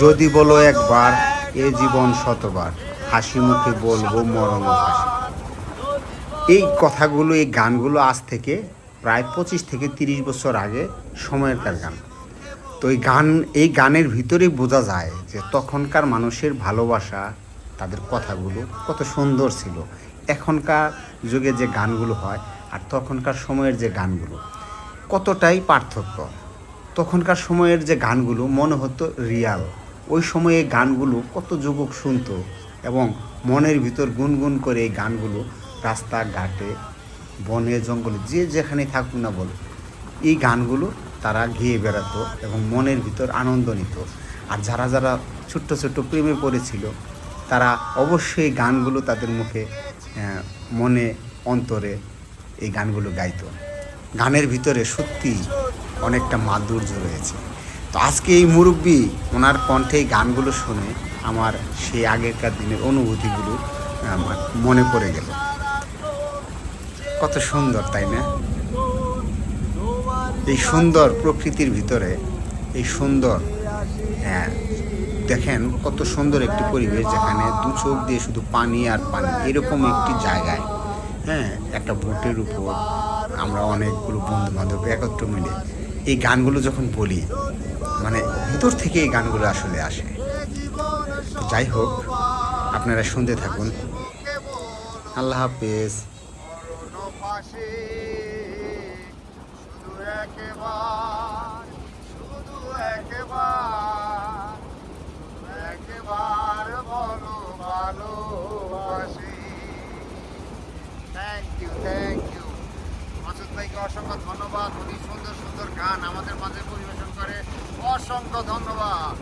যদি বলো একবার, এ জীবন শতবার। হাসি মুখে বলব মরণ ও হাসি। এই কথাগুলো, এই গানগুলো আজ থেকে প্রায় পঁচিশ থেকে তিরিশ বছর আগে সময়কার গান। তো এই গান, এই গানের ভিতরেই বোঝা যায় যে তখনকার মানুষের ভালোবাসা, তাদের কথাগুলো কত সুন্দর ছিল। এখনকার যুগে যে গানগুলো হয় আর তখনকার সময়ের যে গানগুলো, কতটাই পার্থক্য। তখনকার সময়ের যে গানগুলো, মনে হতো রিয়াল। ওই সময়ে গানগুলো কত যুবক শুনতো এবং মনের ভিতর গুনগুন করে এই গানগুলো রাস্তাঘাটে, বনে, জঙ্গলে, যে যেখানে থাকুক না বলো, এই গানগুলো তারা গেয়ে বেড়াতো এবং মনের ভিতর আনন্দ নিত। আর যারা যারা ছোট্ট ছোট্ট প্রেমে পড়েছিল, তারা অবশ্যই গানগুলো তাদের মুখে মনে অন্তরে এই গানগুলো গাইতো। গানের ভিতরে সত্যি অনেকটা মাধুর্য রয়েছে। তো আজকে এই মুরব্বী ওনার কণ্ঠে এই গানগুলো শুনে আমার সেই আগেরকার দিনের অনুভূতিগুলো আমার মনে পড়ে গেল। কত সুন্দর, তাই না? এই সুন্দর প্রকৃতির ভিতরে, এই সুন্দর হ্যাঁ দেখেন কত সুন্দর একটি পরিবেশ যেখানে দু চোখ দিয়ে শুধু পানি আর পানি, এরকম একটি জায়গায় হ্যাঁ একটা বোটের উপর আমরা অনেকগুলো বন্ধু বান্ধব একত্র মিলে এই গানগুলো যখন বলি মানে ভিতর থেকে এই গানগুলো আসলে আসে। যাই হোক, আপনারা শুনতে থাকুন। আল্লাহ হাফেজ। অসংখ্য ধন্যবাদ। উনি সুন্দর সুন্দর গান আমাদের মাঝে পরিবেশন করে অসংখ্য ধন্যবাদ